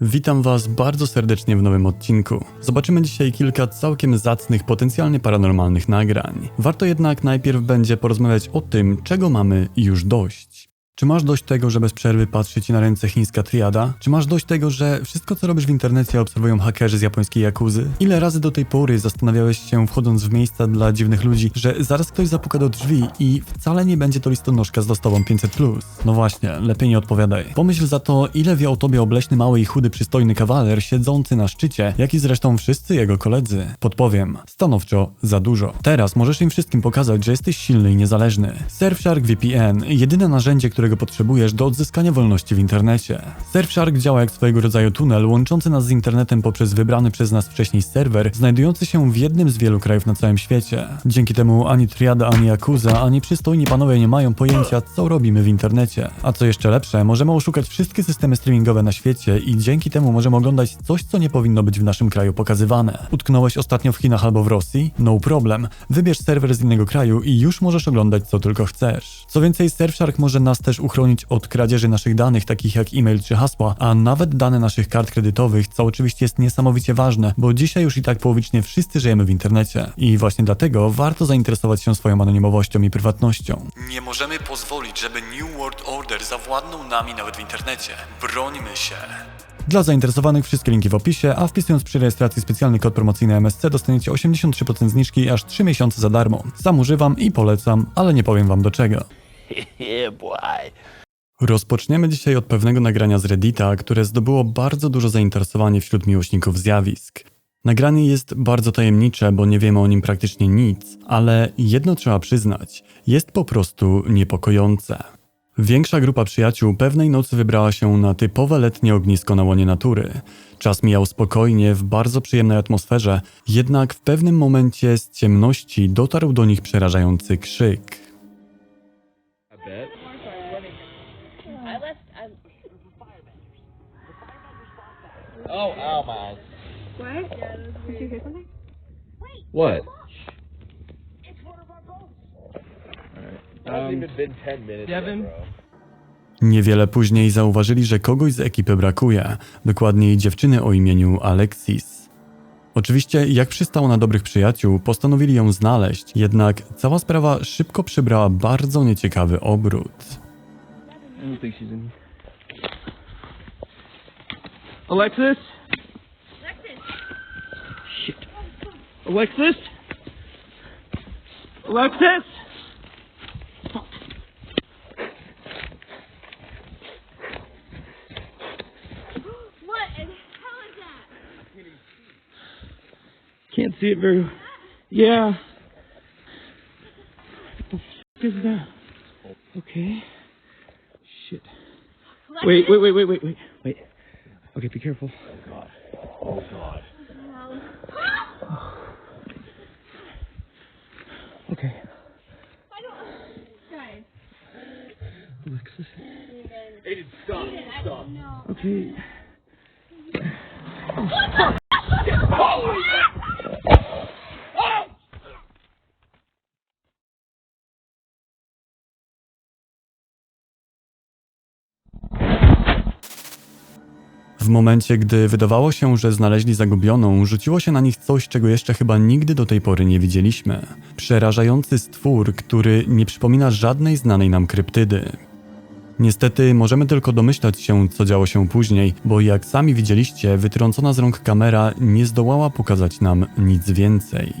Witam Was bardzo serdecznie w nowym odcinku. Zobaczymy dzisiaj kilka całkiem zacnych, potencjalnie paranormalnych nagrań. Warto jednak najpierw będzie porozmawiać o tym, czego mamy już dość. Czy masz dość tego, że bez przerwy patrzy ci na ręce chińska triada? Czy masz dość tego, że wszystko co robisz w internecie obserwują hakerzy z japońskiej jakuzy? Ile razy do tej pory zastanawiałeś się wchodząc w miejsca dla dziwnych ludzi, że zaraz ktoś zapuka do drzwi i wcale nie będzie to listonoszka z dostawą 500+. No właśnie, lepiej nie odpowiadaj. Pomyśl za to, ile wie o tobie obleśny, mały i chudy, przystojny kawaler siedzący na szczycie, jak i zresztą wszyscy jego koledzy. Podpowiem, stanowczo za dużo. Teraz możesz im wszystkim pokazać, że jesteś silny i niezależny. Surfshark VPN, jedyne narzędzie, którego potrzebujesz do odzyskania wolności w internecie. Surfshark działa jak swojego rodzaju tunel łączący nas z internetem poprzez wybrany przez nas wcześniej serwer, znajdujący się w jednym z wielu krajów na całym świecie. Dzięki temu ani Triada, ani Yakuza, ani przystojni panowie nie mają pojęcia, co robimy w internecie. A co jeszcze lepsze, możemy oszukać wszystkie systemy streamingowe na świecie i dzięki temu możemy oglądać coś, co nie powinno być w naszym kraju pokazywane. Utknąłeś ostatnio w Chinach albo w Rosji? No problem. Wybierz serwer z innego kraju i już możesz oglądać co tylko chcesz. Co więcej, Surfshark może nas też uchronić od kradzieży naszych danych, takich jak e-mail czy hasła, a nawet dane naszych kart kredytowych, co oczywiście jest niesamowicie ważne, bo dzisiaj już i tak połowicznie wszyscy żyjemy w internecie. I właśnie dlatego warto zainteresować się swoją anonimowością i prywatnością. Nie możemy pozwolić, żeby New World Order zawładnął nami nawet w internecie. Brońmy się. Dla zainteresowanych wszystkie linki w opisie, a wpisując przy rejestracji specjalny kod promocyjny MSC dostaniecie 83% zniżki aż 3 miesiące za darmo. Sam używam i polecam, ale nie powiem wam do czego. boy. Rozpoczniemy dzisiaj od pewnego nagrania z Reddita, które zdobyło bardzo dużo zainteresowanie wśród miłośników zjawisk. Nagranie jest bardzo tajemnicze, bo nie wiemy o nim praktycznie nic, ale jedno trzeba przyznać, jest po prostu niepokojące. Większa grupa przyjaciół pewnej nocy wybrała się na typowe letnie ognisko na łonie natury. Czas mijał spokojnie, w bardzo przyjemnej atmosferze, jednak w pewnym momencie z ciemności dotarł do nich przerażający krzyk. I bet. I left. I, Oh, ow, my eyes. what? Did you hear something? What? Um, even been 10 minutes Devin? yet, bro. Niewiele później zauważyli, że kogoś z ekipy brakuje, dokładniej dziewczyny o imieniu Alexis. Oczywiście, jak przystało na dobrych przyjaciół, postanowili ją znaleźć, jednak cała sprawa szybko przybrała bardzo nieciekawy obrót. Here. Alexis? Shit. Alexis? Alexis? See it very. Yeah. What the f is that? Okay. Shit. Wait, wait, wait, wait, wait, wait, wait. Okay, be careful. Oh god. Oh god. Okay. I don't. Guys. Alexis. Aiden, stop, stop. No. Okay. Oh, w momencie, gdy wydawało się, że znaleźli zagubioną, rzuciło się na nich coś, czego jeszcze chyba nigdy do tej pory nie widzieliśmy. Przerażający stwór, który nie przypomina żadnej znanej nam kryptydy. Niestety możemy tylko domyślać się, co działo się później, bo jak sami widzieliście, wytrącona z rąk kamera nie zdołała pokazać nam nic więcej.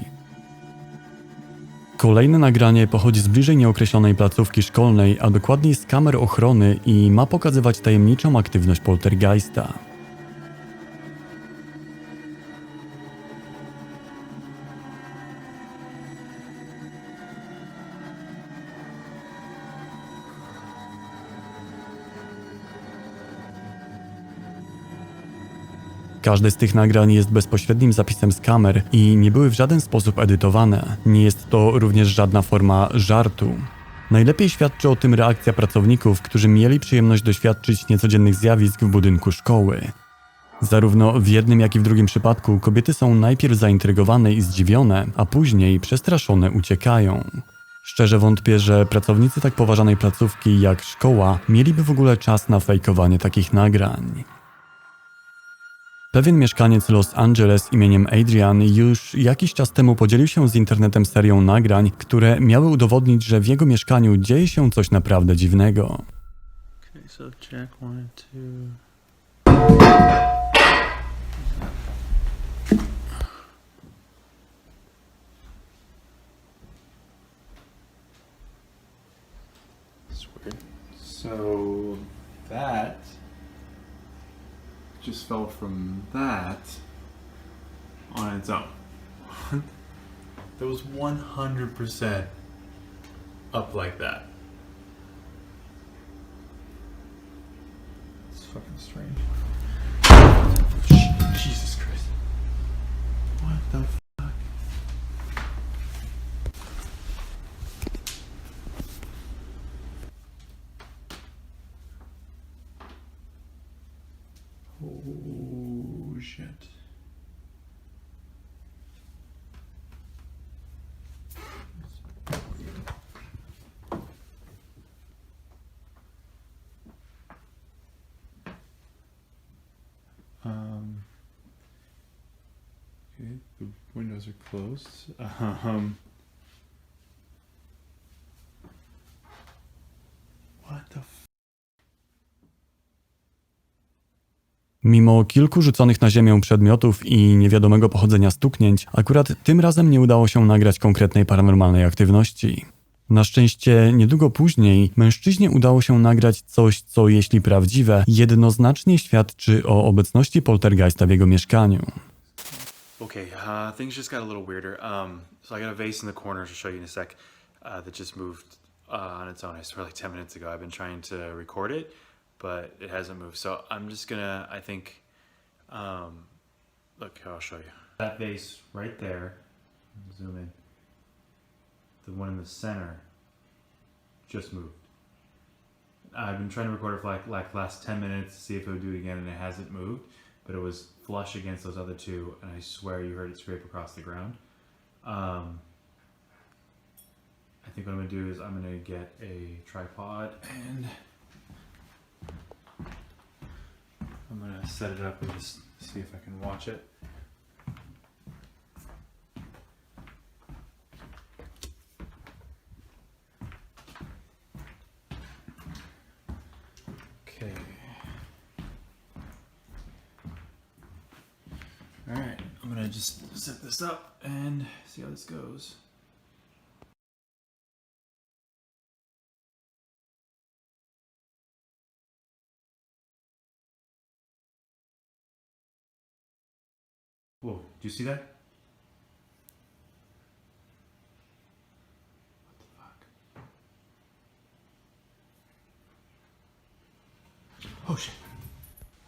Kolejne nagranie pochodzi z bliżej nieokreślonej placówki szkolnej, a dokładniej z kamer ochrony i ma pokazywać tajemniczą aktywność poltergeista. Każde z tych nagrań jest bezpośrednim zapisem z kamer i nie były w żaden sposób edytowane. Nie jest to również żadna forma żartu. Najlepiej świadczy o tym reakcja pracowników, którzy mieli przyjemność doświadczyć niecodziennych zjawisk w budynku szkoły. Zarówno w jednym, jak i w drugim przypadku kobiety są najpierw zaintrygowane i zdziwione, a później przestraszone uciekają. Szczerze wątpię, że pracownicy tak poważanej placówki jak szkoła mieliby w ogóle czas na fejkowanie takich nagrań. Pewien mieszkaniec Los Angeles imieniem Adrian już jakiś czas temu podzielił się z internetem serią nagrań, które miały udowodnić, że w jego mieszkaniu dzieje się coś naprawdę dziwnego. Okay, so weird. So that just fell from that on its own. that was 100% up like that. It's fucking strange. Jesus Christ. What the fuck? Oh shit. Um. Okay, the windows are closed. Um. Mimo kilku rzuconych na ziemię przedmiotów i niewiadomego pochodzenia stuknięć, akurat tym razem nie udało się nagrać konkretnej paranormalnej aktywności. Na szczęście niedługo później mężczyźnie udało się nagrać coś, co jeśli prawdziwe, jednoznacznie świadczy o obecności poltergeista w jego mieszkaniu. Okay, uh, things just got a little weirder. Um, so I got a vase in the corner to show you in a sec uh, that just moved uh, on its own. I swear, like 10 minutes ago. I've been trying to record it, but it hasn't moved. So I'm just gonna, I think, um, look, I'll show you. That vase right there, zoom in. The one in the center just moved. I've been trying to record it for like like last 10 minutes to see if it would do it again, and it hasn't moved. But it was flush against those other two, and I swear you heard it scrape across the ground. Um, I think what I'm gonna do is I'm gonna get a tripod and I'm gonna set it up and just see if I can watch it. Okay. Alright, I'm gonna just set this up and see how this goes. Whoa, do you see that? Oh shit.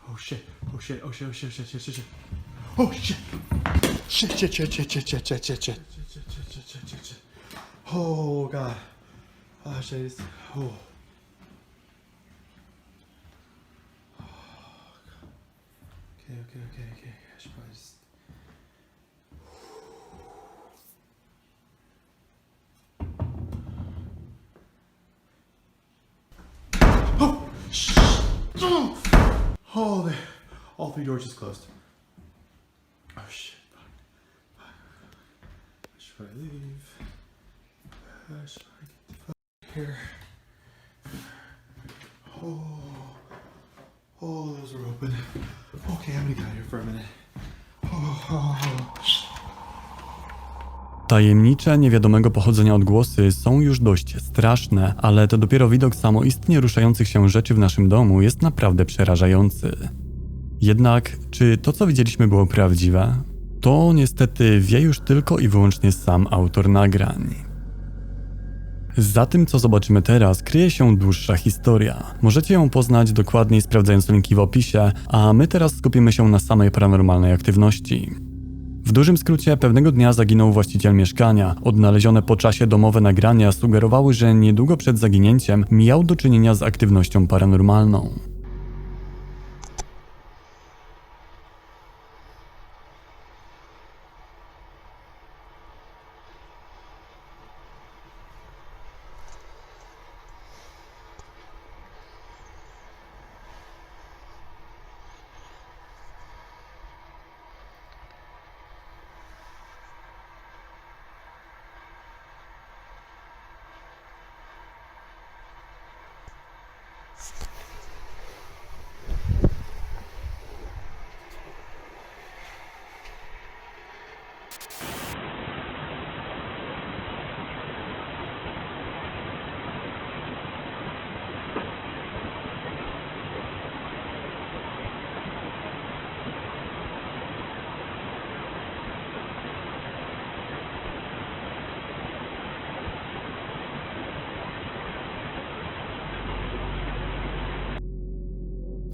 Oh shit. Oh shit. Oh shit. Oh shit. Shit. Shit. Shit. Oh shit. Shit. Shit. Shit. Shit. Shit. Shit. Shit. Shit. Shit. Shit. Shit. Shit. Oh god. Oh shit. Oh. oh okay. Okay. Okay. Okay. I should probably just. Three doors just closed. Oh shit! I should probably leave. I should probably get the fuck here. Oh, oh, those are open. Okay, I'm gonna get here for a minute. Oh, oh, oh. Tajemnicze, niewiadomego pochodzenia odgłosy są już dość straszne, ale to dopiero widok samoistnie ruszających się rzeczy w naszym domu jest naprawdę przerażający. Jednak, czy to co widzieliśmy było prawdziwe? To niestety wie już tylko i wyłącznie sam autor nagrań. Za tym, co zobaczymy teraz, kryje się dłuższa historia. Możecie ją poznać dokładniej sprawdzając linki w opisie, a my teraz skupimy się na samej paranormalnej aktywności. W dużym skrócie, pewnego dnia zaginął właściciel mieszkania. Odnalezione po czasie domowe nagrania sugerowały, że niedługo przed zaginięciem miał do czynienia z aktywnością paranormalną.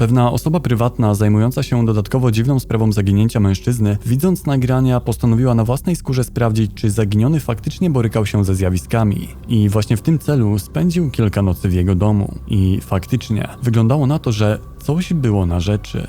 Pewna osoba prywatna zajmująca się dodatkowo dziwną sprawą zaginięcia mężczyzny, widząc nagrania, postanowiła na własnej skórze sprawdzić, czy zaginiony faktycznie borykał się ze zjawiskami. I właśnie w tym celu spędził kilka nocy w jego domu. I faktycznie wyglądało na to, że coś było na rzeczy.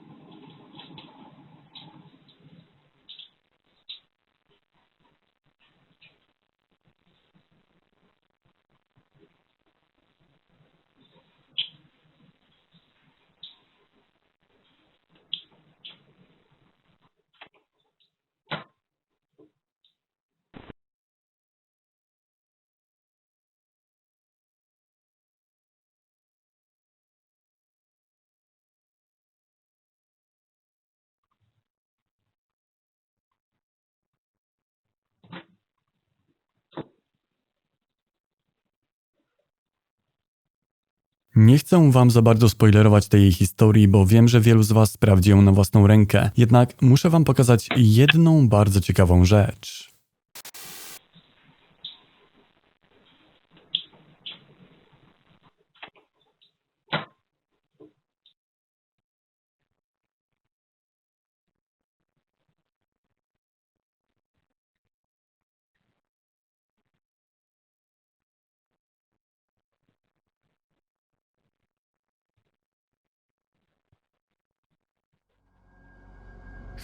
Nie chcę wam za bardzo spoilerować tej jej historii, bo wiem, że wielu z was sprawdzi ją na własną rękę. Jednak muszę wam pokazać jedną bardzo ciekawą rzecz.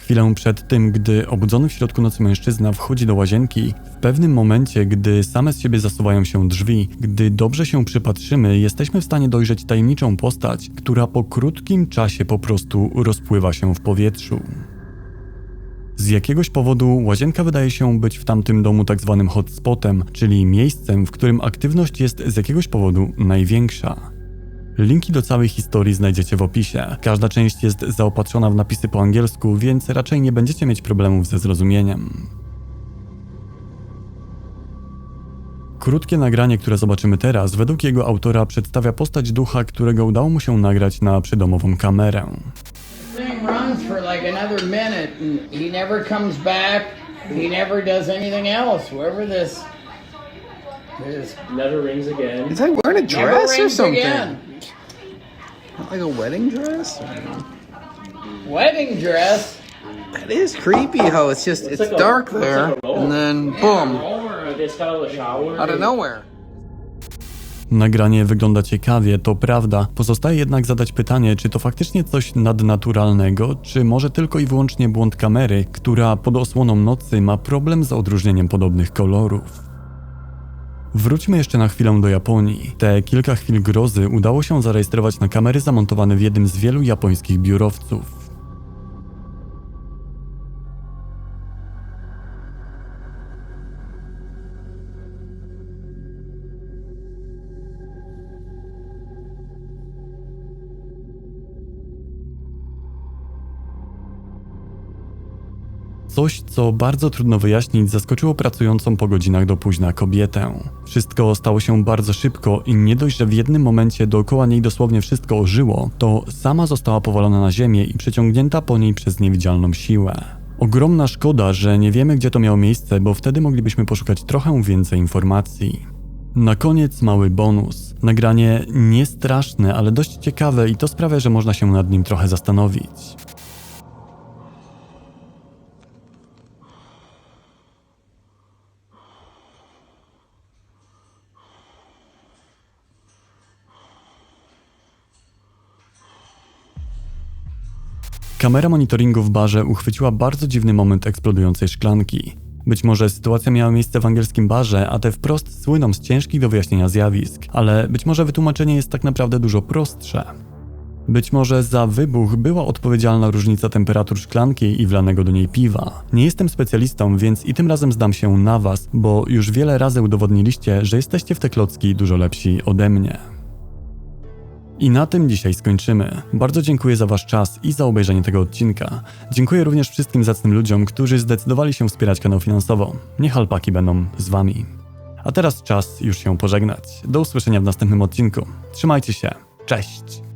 Chwilę przed tym, gdy obudzony w środku nocy mężczyzna wchodzi do łazienki, w pewnym momencie, gdy same z siebie zasuwają się drzwi, gdy dobrze się przypatrzymy, jesteśmy w stanie dojrzeć tajemniczą postać, która po krótkim czasie po prostu rozpływa się w powietrzu. Z jakiegoś powodu łazienka wydaje się być w tamtym domu tak zwanym hotspotem, czyli miejscem, w którym aktywność jest z jakiegoś powodu największa. Linki do całej historii znajdziecie w opisie. Każda część jest zaopatrzona w napisy po angielsku, więc raczej nie będziecie mieć problemów ze zrozumieniem. Krótkie nagranie, które zobaczymy teraz, według jego autora przedstawia postać ducha, którego udało mu się nagrać na przydomową kamerę. for like wearing a dress or something? Like a wedding dress? Wedding dress. It is creepy how it's just it's like a- dark looks there like a and then boom out of nowhere. Nagranie wygląda ciekawie, to prawda. Pozostaje jednak zadać pytanie, czy to faktycznie coś nadnaturalnego, czy może tylko i wyłącznie błąd kamery, która pod osłoną nocy ma problem z odróżnieniem podobnych kolorów. Wróćmy jeszcze na chwilę do Japonii. Te kilka chwil grozy udało się zarejestrować na kamery zamontowane w jednym z wielu japońskich biurowców. Coś, co bardzo trudno wyjaśnić, zaskoczyło pracującą po godzinach do późna kobietę. Wszystko stało się bardzo szybko i nie dość, że w jednym momencie dookoła niej dosłownie wszystko ożyło, to sama została powalona na ziemię i przeciągnięta po niej przez niewidzialną siłę. Ogromna szkoda, że nie wiemy, gdzie to miało miejsce, bo wtedy moglibyśmy poszukać trochę więcej informacji. Na koniec mały bonus. Nagranie nie straszne, ale dość ciekawe i to sprawia, że można się nad nim trochę zastanowić. Kamera monitoringu w barze uchwyciła bardzo dziwny moment eksplodującej szklanki. Być może sytuacja miała miejsce w angielskim barze, a te wprost słyną z ciężkich do wyjaśnienia zjawisk, ale być może wytłumaczenie jest tak naprawdę dużo prostsze. Być może za wybuch była odpowiedzialna różnica temperatur szklanki i wlanego do niej piwa. Nie jestem specjalistą, więc i tym razem zdam się na was, bo już wiele razy udowodniliście, że jesteście w te klocki dużo lepsi ode mnie. I na tym dzisiaj skończymy. Bardzo dziękuję za Wasz czas i za obejrzenie tego odcinka. Dziękuję również wszystkim zacnym ludziom, którzy zdecydowali się wspierać kanał finansowo. Niech alpaki będą z Wami. A teraz czas już się pożegnać. Do usłyszenia w następnym odcinku. Trzymajcie się. Cześć!